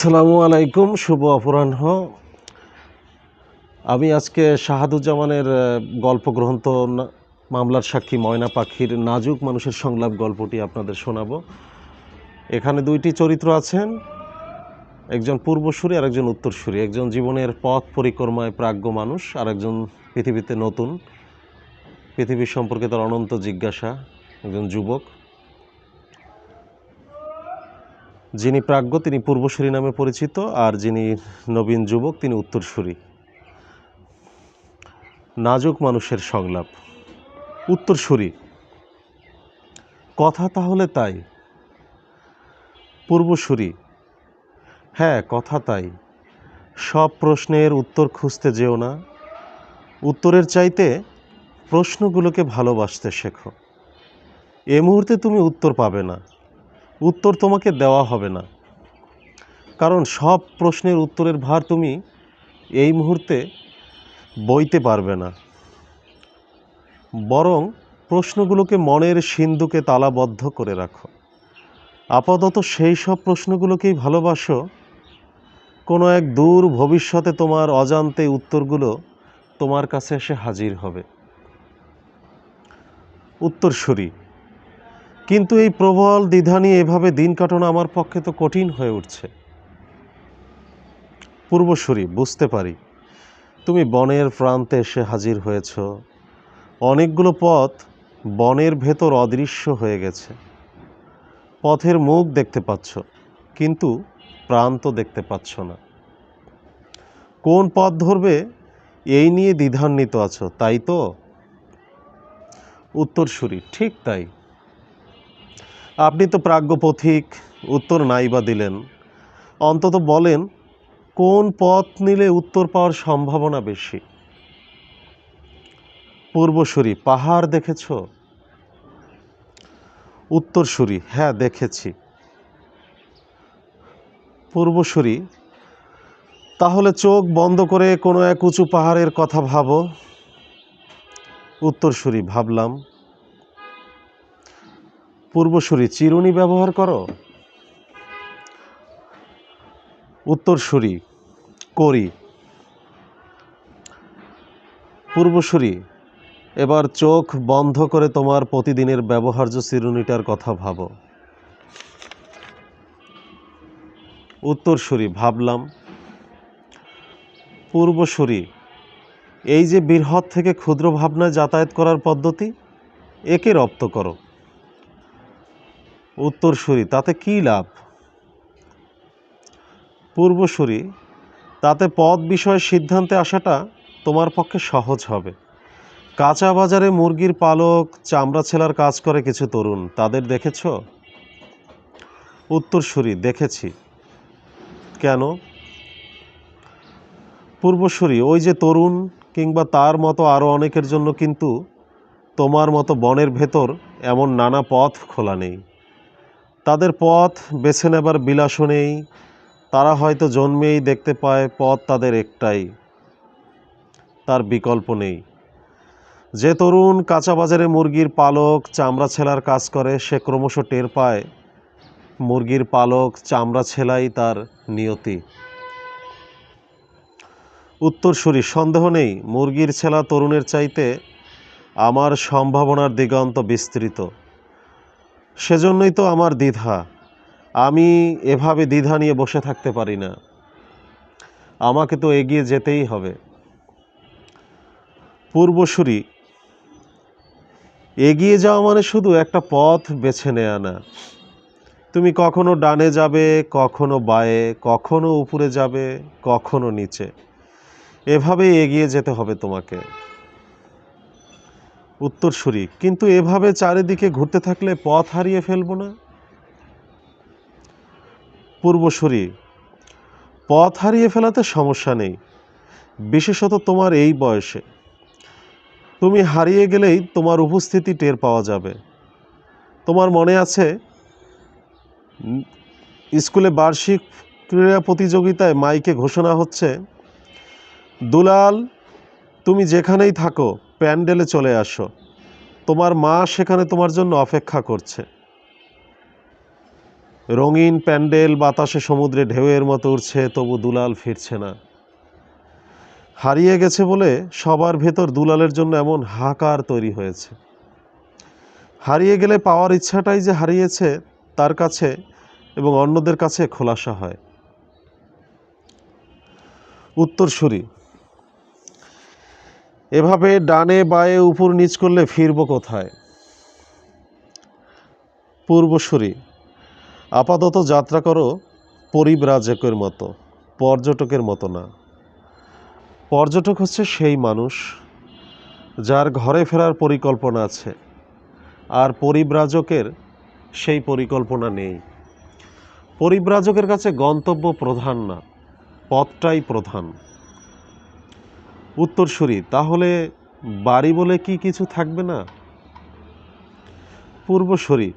আসসালামু আলাইকুম, শুভ অপরাহ্ন। আমি আজকে শাহাদুজ্জামানের গল্প গ্রন্থ মামলার সাক্ষী ময়না পাখির নাজুক মানুষের সংলাপ গল্পটি আপনাদের শোনাব। এখানে দুইটি চরিত্র আছেন, একজন পূর্বসূরি আর একজন উত্তরসূরি। একজন জীবনের পথ পরিক্রমায় প্রাজ্ঞ মানুষ আর একজন পৃথিবীতে নতুন। পৃথিবীর সম্পর্কে তার অনন্ত জিজ্ঞাসা, একজন যুবক। যিনি প্রাজ্ঞ, তিনি পূর্বসূরি নামে পরিচিত আর যিনি নবীন যুবক, তিনি উত্তরসূরি। নাজুক মানুষের সংলাপ। উত্তরসূরি। কথা তাহলে তাই। পূর্বসূরি। হ্যাঁ কথা তাই। সব প্রশ্নের উত্তর খুঁজতে যেও না। উত্তরের চাইতে প্রশ্নগুলোকে ভালোবাসতে শেখো। এ মুহূর্তে তুমি উত্তর পাবে না। উত্তর তোমাকে দেওয়া হবে না। কারণ সব প্রশ্নের উত্তরের ভার তুমি এই মুহূর্তে বইতে পারবে না। বরং প্রশ্নগুলোকে মনের সিন্ধুকে তালাবদ্ধ করে রাখো। আপাতত সেই সব প্রশ্নগুলোকেই ভালোবাসো। কোনো এক দূর ভবিষ্যতে তোমার অজান্তে উত্তরগুলো তোমার কাছে এসে হাজির হবে। উত্তরসূরি। কিন্তু এই প্রবল দ্বিধা নিয়ে এভাবে দিন কাটানো আমার পক্ষে তো কঠিন হয়ে উঠছে। পূর্বসূরি, বুঝতে পারি। তুমি বনের প্রান্তে এসে হাজির হয়েছ। অনেকগুলো পথ বনের ভেতর অদৃশ্য হয়ে গেছে। পথের মুখ দেখতে পাচ্ছ, কিন্তু প্রান্ত দেখতে পাচ্ছ না। কোন পথ ধরবে, এই নিয়ে দ্বিধান্বিত আছো, তাই তো? উত্তরসূরি, ঠিক তাই। আপনি তো প্রাজ্ঞ পথিক, উত্তর নাই বা দিলেন। অন্তত বলেন, কোন পথ নিলে উত্তর পাওয়ার সম্ভাবনা বেশি? পূর্বসূরি, পাহাড় দেখেছ? উত্তরসূরি হ্যাঁ দেখেছি। পূর্বসূরি, তাহলে চোখ বন্ধ করে কোনো এক উঁচু পাহাড়ের কথা ভাবো। উত্তরসূরি, ভাবলাম পূর্বসূরি চিরুনি ব্যবহার করো? উত্তরসূরি, করি। পূর্বসূরি, এবার চোখ বন্ধ করে তোমার প্রতিদিনের ব্যবহার্য চিরুনিটার কথা ভাবো। উত্তরসূরি, ভাবলাম। পূর্বসূরি, এই যে বৃহৎ থেকে ক্ষুদ্র ভাবনায় যাতায়াত করার পদ্ধতি, একে রপ্ত করো। উত্তরসূরি, তাতে কী লাভ? পূর্বসূরি, তাতে পথ বিষয়ে সিদ্ধান্তে আসাটা তোমার পক্ষে সহজ হবে। কাঁচা বাজারে মুরগির পালক, চামড়া ছেলার কাজ করে কিছু তরুণ, তাদের দেখেছ? উত্তরসূরি, দেখেছি। কেন? পূর্বসূরি, ওই যে তরুণ কিংবা তার মতো আরও অনেকের জন্য কিন্তু তোমার মতো বনের ভেতর এমন নানা পথ খোলা নেই। তাদের পথ বেছে নেবার বিলাসও নেই তারা হয়তো জন্মেই দেখতে পায় পথ তাদের একটাই, তার বিকল্প নেই। যে তরুণ কাঁচা বাজারে মুরগির পালক চামড়া ছেলার কাজ করে, সে ক্রমশ টের পায় মুরগির পালক চামড়া ছেলাই তার নিয়তি। উত্তরসূরি, সন্দেহ নেই, মুরগির ছেলা তরুণের চাইতে আমার সম্ভাবনার দিগন্ত বিস্তৃত। সেজন্যই তো আমার দ্বিধা। আমি এভাবে দ্বিধা নিয়ে বসে থাকতে পারি না। আমাকে তো এগিয়ে যেতেই হবে। পূর্বসূরি, এগিয়ে যাওয়া মানে শুধু একটা পথ বেছে নেয়া না। তুমি কখনো ডানে যাবে, কখনো বায়ে, কখনো উপরে যাবে, কখনো নিচে। এভাবেই এগিয়ে যেতে হবে তোমাকে। উত্তরসূরি। কিন্তু এভাবে চারিদিকে ঘুরতে থাকলে পথ হারিয়ে ফেলব না? পূর্বসূরি, পথ হারিয়ে ফেলাতে সমস্যা নেই। বিশেষত তোমার এই বয়সে। তুমি হারিয়ে গেলেই তোমার উপস্থিতি টের পাওয়া যাবে। তোমার মনে আছে, স্কুলে বার্ষিক ক্রীড়া প্রতিযোগিতায় মাইকে ঘোষণা হচ্ছে, দুলাল, তুমি যেখানেই থাকো প্যান্ডেলে চলে আসো। তোমার মা সেখানে তোমার জন্য অপেক্ষা করছে। রঙিন প্যান্ডেল বাতাসে সমুদ্রে ঢেউয়ের মতো উঠছে তবু দুলাল ফিরছে না। হারিয়ে গেছে বলে সবার ভেতর দুলালের জন্য এমন হাহাকার তৈরি হয়েছে। হারিয়ে গেলে পাওয়ার ইচ্ছাটাই যে হারিয়েছে, তার কাছে এবং অন্যদের কাছে খোলাসা হয়। উত্তরসূরি এভাবে ডানে বায়ে উপর নিচ করলে ফিরব কোথায়? পূর্বসূরি, আপাতত যাত্রা করো পরিব্রাজকের মতো, পর্যটকের মতো না। পর্যটক হচ্ছে সেই মানুষ যার ঘরে ফেরার পরিকল্পনা আছে, আর পরিব্রাজকের সেই পরিকল্পনা নেই। পরিব্রাজকের কাছে গন্তব্য প্রধান না, পথটাই প্রধান। উত্তরসূরি, তাহলে বাড়ি বলে কি কিছু থাকবে না? পূর্বসূরি,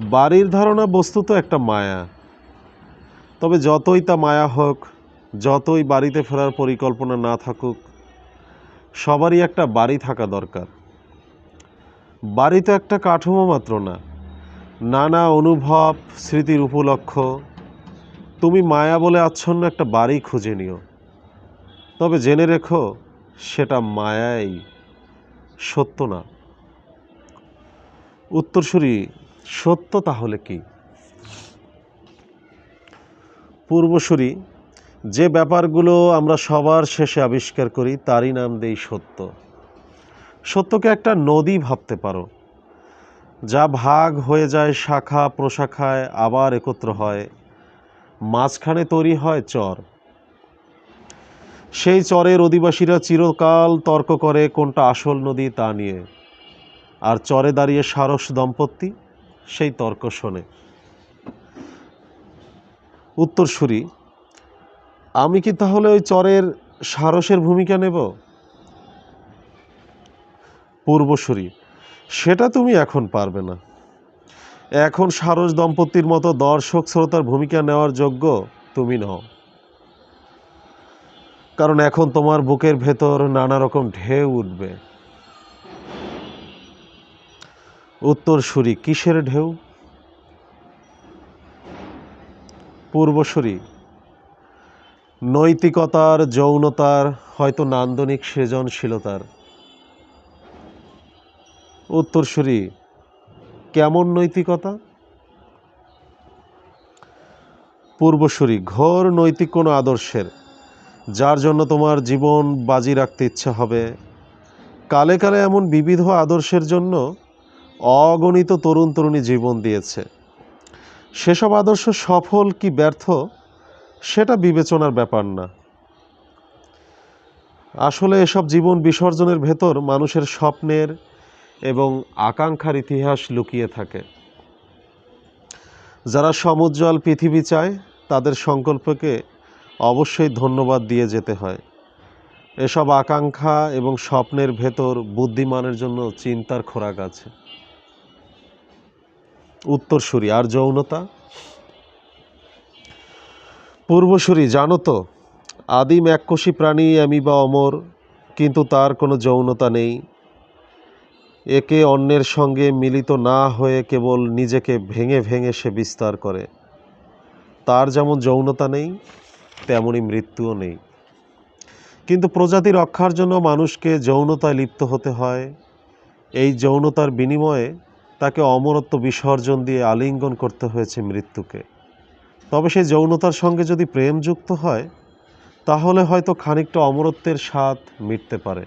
বাড়ির ধারণা বস্তুত একটা মায়া। তবে যতই তা মায়া হোক, যতই বাড়িতে ফেরার পরিকল্পনা না থাকুক, সবারই একটা বাড়ি থাকা দরকার। বাড়ি তো একটা কাঠামো মাত্র না। নানা অনুভব, স্মৃতির উপলক্ষ। তুমি মায়া বলে আচ্ছন্ন একটা বাড়ি খুঁজে নিও। তবে জেনে রেখো, সেটা মায়াই সত্য না। উত্তরসূরি, সত্য তাহলে কি? পূর্বসূরি, যে ব্যাপারগুলো আমরা সবার শেষে আবিষ্কার করি, তারই নাম দেই সত্য। সত্যকে একটা নদী ভাবতে পারো, যা ভাগ হয়ে যায় শাখা প্রশাখায়, আবার একত্র হয়, মাঝখানে তৈরি হয় চর। সেই চরের অধিবাসীরা চিরকাল তর্ক করে কোনটা আসল নদী তা নিয়ে। আর চরে দাঁড়িয়ে সারস দম্পতি সেই তর্ক শোনে। উত্তরসূরি, আমি কি তাহলে ওই চরের সারসের ভূমিকা নেব? পূর্বসূরি, সেটা তুমি এখন পারবে না। এখন সারস দম্পতির মতো দর্শক শ্রোতার ভূমিকা নেওয়ার যোগ্য তুমি নও। কারণ এখন তোমার বুকের ভেতর নানা রকম ঢেউ উঠবে। উত্তর উত্তরসূরি কিসের ঢেউ? পূর্বসূরি নৈতিকতার যৌনতার হয়তো নান্দনিক সৃজনশীলতার। উত্তরসূরি কেমন নৈতিকতা? পূর্বসূরি ঘোর নৈতিক কোনো আদর্শের। যার জন্য তোমার জীবন বাজি রাখতে ইচ্ছা হবে। কালে কালে এমন বিবিধ আদর্শের জন্য অগণিত তরুণ তরুণী জীবন দিয়েছে। সেসব আদর্শ সফল কি ব্যর্থ, সেটা বিবেচনার ব্যাপার না। আসলে এসব জীবন বিসর্জনের ভেতর মানুষের স্বপ্নের এবং আকাঙ্ক্ষার ইতিহাস লুকিয়ে থাকে। যারা সমুজ্জ্বল পৃথিবী চায়, তাদের সংকল্পকে অবশ্যই ধন্যবাদ দিয়ে যেতে হয়। এসব আকাঙ্ক্ষা এবং স্বপ্নের ভেতর বুদ্ধিমানের জন্য চিন্তার খোরাক আছে। উত্তরসূরি, আর যৌনতা? পূর্বসূরি, জানো তো, আদিম এককোষী প্রাণী আমি বা অমর, কিন্তু তার কোনো যৌনতা নেই। একে অন্যের সঙ্গে মিলিত না হয়ে কেবল নিজেকে ভেঙে ভেঙে সে বিস্তার করে। তার যেমন যৌনতা নেই তেমনই মৃত্যুও নেই। কিন্তু প্রজাতি রক্ষার জন্য মানুষকে যৌনতায় লিপ্ত হতে হয়। এই যৌনতার বিনিময়ে তাকে অমরত্ব বিসর্জন দিয়ে আলিঙ্গন করতে হয়েছে মৃত্যুকে। তবে সেই যৌনতার সঙ্গে যদি প্রেম যুক্ত হয়, তাহলে হয়তো খানিকটা অমরত্বের স্বাদ মিটতে পারে।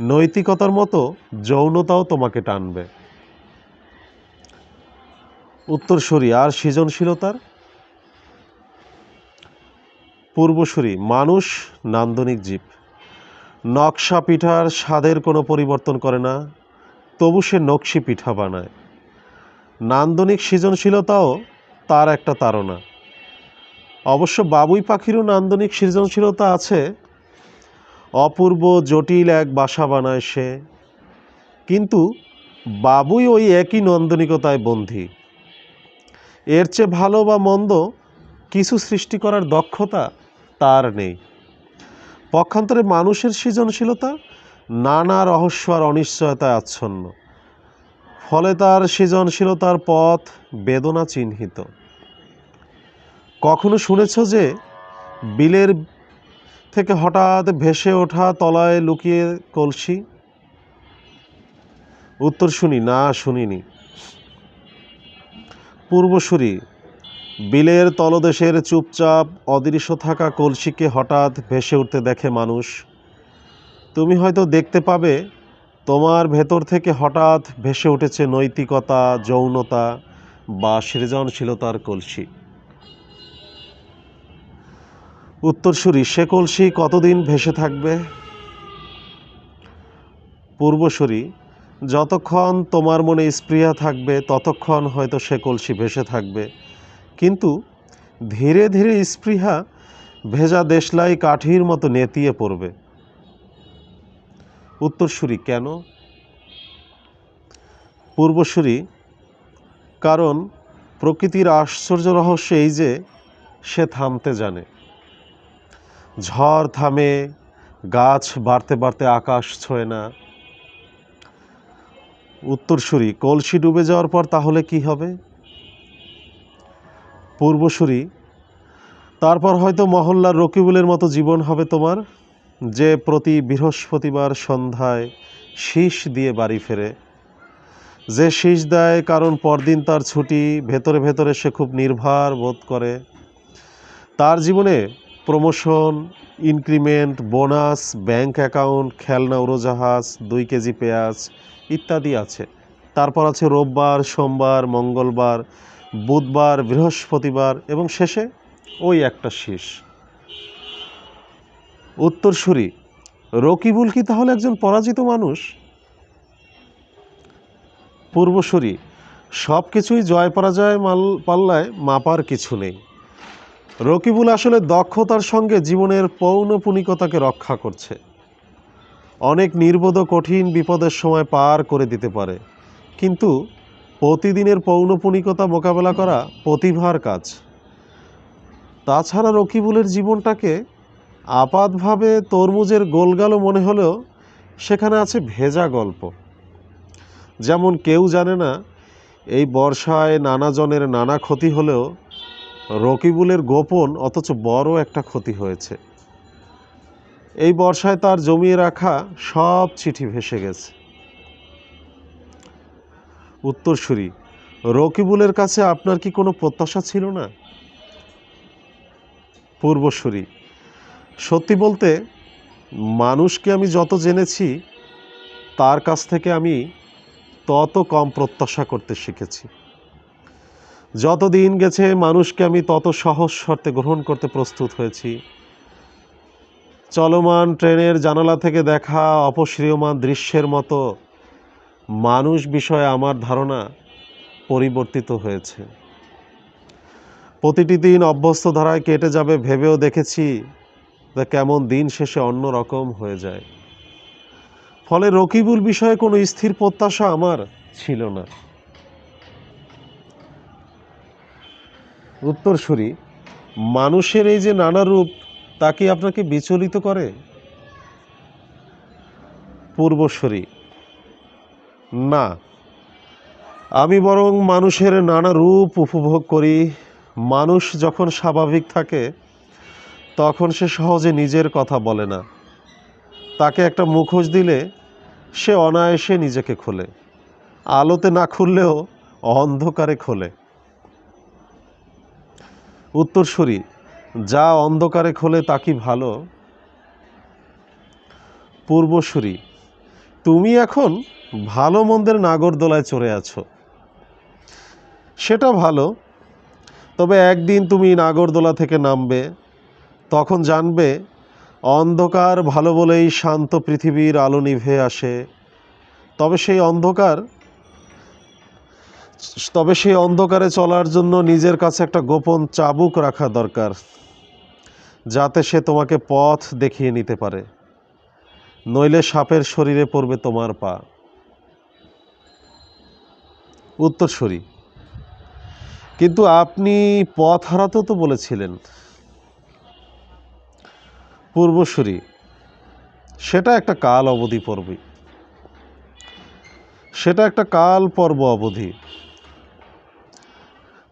নৈতিকতার মতো যৌনতাও তোমাকে টানবে। উত্তরসূরি, আর সৃজনশীলতার? পূর্বসূরি, মানুষ নান্দনিক জীব। নকশা পিঠার স্বাদের কোনো পরিবর্তন করে না, তবু সে নকশি পিঠা বানায়। নান্দনিক সৃজনশীলতাও তার একটা তাড়না। অবশ্য বাবুই পাখিরও নান্দনিক সৃজনশীলতা আছে। অপূর্ব, জটিল এক বাসা বানায় সে। কিন্তু বাবুই ওই একই নান্দনিকতায় বন্দী। এর চেয়ে ভালো বা মন্দ কিছু সৃষ্টি করার দক্ষতা তার নেই। পক্ষান্তরে মানুষের সৃজনশীলতা নানা রহস্য আর অনিশ্চয়তায় আচ্ছন্ন। ফলে তার সৃজনশীলতার পথ বেদনা চিহ্নিত। কখনো শুনেছ যে বিলের থেকে হঠাৎ ভেসে ওঠা তলায় লুকিয়ে কলসি? উত্তর শুনি, না শুনিনি। পূর্বসূরি বিলের তলদেশের চুপচাপ, অদৃশ্য থাকা কলসিকে হঠাৎ ভেসে উঠতে দেখে মানুষ। তুমি হয়তো দেখতে পাবে, তোমার ভেতর থেকে হঠাৎ ভেসে উঠেছে নৈতিকতা, যৌনতা বা সৃজনশীলতার কলসি। উত্তরসূরি, সে কলসি কতদিন ভেসে থাকবে? পূর্বসূরি, যতক্ষণ তোমার মনে স্পৃহা থাকবে, ততক্ষণ হয়তো সে কলসি ভেসে থাকবে। কিন্তু ধীরে ধীরে স্পৃহা ভেজা দেশলাই কাঠির মতো নেতিয়ে পড়বে। উত্তরসূরি কেন? পূর্বসূরি কারণ প্রকৃতির আশ্চর্য রহস্য এই যে সে থামতে জানে। ঝড় থামে, গাছ বাড়তে বাড়তে আকাশ ছোঁয় না। উত্তরসূরি, কলসি ডুবে যাওয়ার পর তাহলে কি হবে? পূর্বসূরি। তারপর হয়তো মহল্লার রকিবুলের মতো জীবন হবে তোমার, যে প্রতি বৃহস্পতিবার সন্ধ্যায় শীষ দিয়ে বাড়ি ফেরে। যে শীষ দেয় কারণ পরদিন তার ছুটি, ভেতরে ভেতরে সে খুব নির্ভার বোধ করে। তার জীবনে promotion, increment, bonus, bank account, খেলনা, উড়োজাহাজ, দুই কেজি পেঁয়াজ ইত্যাদি আছে। তারপর আছে রোববার, সোমবার, মঙ্গলবার বুধবার, বৃহস্পতিবার এবং শেষে ওই একটা শীষ। উত্তরসূরি রকিবুল কি তাহলে একজন পরাজিত মানুষ? পূর্বসূরি সব কিছুই জয় পরাজয় মাল পাল্লায় মাপার কিছু নেই। রকিবুল আসলে দক্ষতার সঙ্গে জীবনের পৌনপুনিকতাকে রক্ষা করছে। অনেক নির্বোধ কঠিন বিপদের সময় পার করে দিতে পারে। কিন্তু প্রতিদিনের পৌনপুনিকতা মোকাবেলা করা প্রতিভার কাজ। তাছাড়া রকিবুলের জীবনটাকে আপাতভাবে তরমুজের গোলগালো মনে হলেও সেখানে আছে ভেজা গল্প। যেমন কেউ জানে না, এই বর্ষায় নানা জনের নানা ক্ষতি হলেও রকিবুলের গোপন অথচ বড় একটা ক্ষতি হয়েছে। এই বর্ষায় তার জমিয়ে রাখা সব চিঠি ভেসে গেছে। উত্তরসূরি। রকিবুলের কাছে আপনার কি কোনো প্রত্যাশা ছিল না? পূর্বসূরি। সত্যি বলতে, মানুষকে আমি যত জেনেছি, তার কাছ থেকে আমি তত কম প্রত্যাশা করতে শিখেছি। যত দিন গেছে, মানুষকে আমি তত সহজ শর্তে গ্রহণ করতে প্রস্তুত হয়েছি। চলমান ট্রেনের জানালা থেকে দেখা অপশ্রিয়মান দৃশ্যের মতো মানুষ বিষয়ে আমার ধারণা পরিবর্তিত হয়েছে। প্রতিটি দিন অভ্যস্ত ধারায় কেটে যাবে, ভেবেও দেখেছি তা কেমন দিন শেষে অন্য রকম হয়ে যায়। ফলে রকিবুল বিষয়ে কোনো স্থির প্রত্যাশা আমার ছিল না। উত্তরসূরি, মানুষের এই যে নানা রূপ, তা কি আপনাকে বিচলিত করে? পূর্বসূরি না। আমি বরং মানুষের নানা রূপ উপভোগ করি। মানুষ যখন স্বাভাবিক থাকে, তখন সে সহজে নিজের কথা বলে না। তাকে একটা মুখোশ দিলে সে অনায়াসে নিজেকে খোলে। আলোতে না খুললেও অন্ধকারে খোলে। উত্তরসূরি, যা অন্ধকারে খোলে তা কি ভালো? পূর্বসূরি তুমি এখন ভালো মন্দের নাগরদোলায় চড়ে আছো। সেটা ভালো, তবে একদিন তুমি নাগরদোলা থেকে নামবে, তখন জানবে অন্ধকার ভালো বলেই শান্ত পৃথিবীর আলো নিভে আসে। তবে সেই অন্ধকার, তবে সেই অন্ধকারে চলার জন্য নিজের কাছে একটা গোপন চাবুক রাখা দরকার, যাতে সে তোমাকে পথ দেখিয়ে নিতে পারে। নইলে সাপের শরীরে পড়বে তোমার পা। উত্তরসূরি। কিন্তু আপনি পথ হারাতেও তো বলেছিলেন। পূর্বসূরি। সেটা একটা কাল অবধি পড়বে সেটা একটা কাল পর্ব অবধি।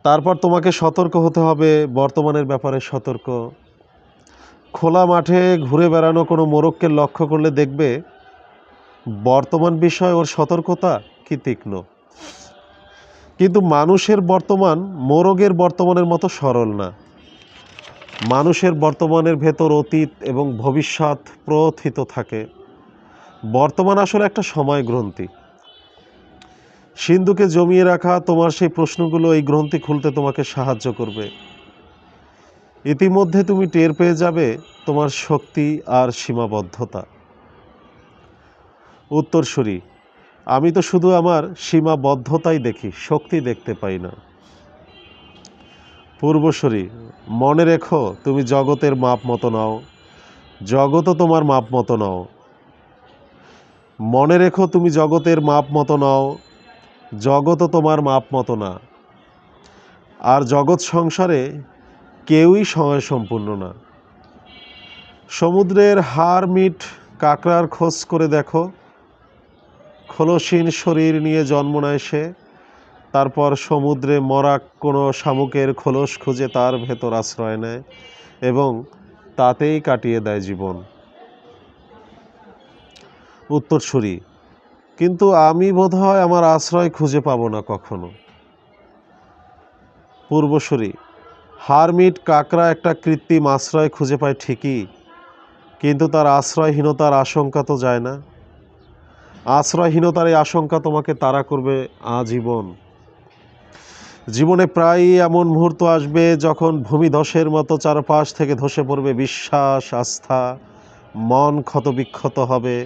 তারপর তোমাকে সতর্ক হতে হবে, বর্তমানের ব্যাপারে সতর্ক। খোলা মাঠে ঘুরে বেড়ানো কোনো মোরগকে লক্ষ্য করলে দেখবে বর্তমান বিষয়ে ওর সতর্কতা কি তীক্ষ্ণ। কিন্তু মানুষের বর্তমান মোরগের বর্তমানের মতো সরল না। মানুষের বর্তমানের ভেতর অতীত এবং ভবিষ্যৎ প্রথিত থাকে। বর্তমান আসলে একটা সময় গ্রন্থি। সিন্ধুকে জমিয়ে রাখা তোমার সেই প্রশ্নগুলো এই গ্রন্থি খুলতে তোমাকে সাহায্য করবে। ইতিমধ্যে তুমি টের পেয়ে যাবে তোমার শক্তি আর সীমাবদ্ধতা। উত্তরসূরি, আমি তো শুধু আমার সীমাবদ্ধতাই দেখি, শক্তি দেখতে পাই না। পূর্বসরী, মনে রেখো তুমি জগতের মাপ মতো নাও জগতও তোমার মাপ মতো নাও। মনে রেখো তুমি জগতের মাপ মতো নাও জগতও তোমার মাপ মতো না। আর জগৎ সংসারে কেউই সময় সম্পূর্ণ না। সমুদ্রের হাড় মিট কাঁকড়ার খোঁজ করে দেখো। খোলসীন শরীর নিয়ে জন্ম নেয় সে। তারপর সমুদ্রে মরা কোনো শামুকের খোলস খুঁজে তার ভেতর আশ্রয় নেয় এবং তাতেই কাটিয়ে দেয় জীবন। উত্তরসূরি, কিন্তু আমি বোধহয় আমার আশ্রয় খুঁজে পাবো না কখনো। পূর্বসূরি হারমিট কাকরা একটা কৃত্রিম আশ্রয় খুঁজে পায় ঠিকই, কিন্তু তার আশ্রয়হীনতার আশঙ্কা তো যায় না। আশ্রয়হীনতার এই আশঙ্কা তোমাকে তাড়া করবে আজীবন। জীবনে প্রায়ই এমন মুহূর্ত আসবে যখন ভূমিধসের মতো চারপাশ থেকে ধসে পড়বে বিশ্বাস, আস্থা, মন ক্ষতবিক্ষত হবে।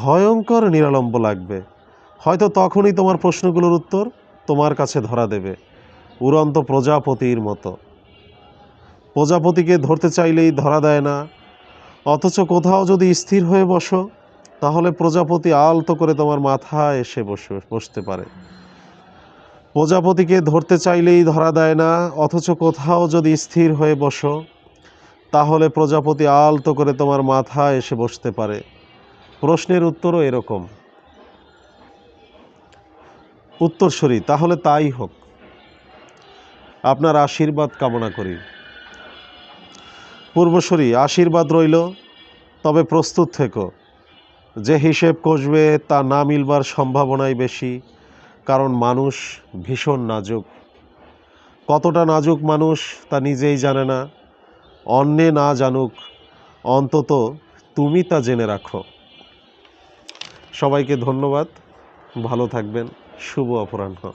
ভয়ঙ্কর নিরালম্ব লাগবে। হয়তো তখনই তোমার প্রশ্নগুলোর উত্তর তোমার কাছে ধরা দেবে। উড়ন্ত প্রজাপতির মতো। প্রজাপতিকে ধরতে চাইলেই ধরা দেয় না। অথচ কোথাও যদি স্থির হয়ে বসো, তাহলে প্রজাপতি আলতো করে তোমার মাথায় এসে বসে, বসতে পারে। প্রজাপতিকে ধরতে চাইলেই ধরা দেয় না, অথচ কোথাও যদি স্থির হয়ে বসো, তাহলে প্রজাপতি আলতো করে তোমার মাথায় এসে বসতে পারে। প্রশ্নের উত্তরও এরকম। উত্তরসূরি, তাহলে তাই হোক। আপনার আশীর্বাদ কামনা করি। পূর্বসূরি আশীর্বাদ রইল, তবে প্রস্তুত থেকো। যে হিসেব কষবে তা না মিলবার সম্ভাবনাই বেশি, কারণ মানুষ ভীষণ নাজুক। কতটা নাজুক মানুষ তা নিজেই জানে না। অন্যে না জানুক, অন্তত তুমি তা জেনে রাখো। সবাইকে ধন্যবাদ। ভালো থাকবেন। শুভ অপরাহ্ন।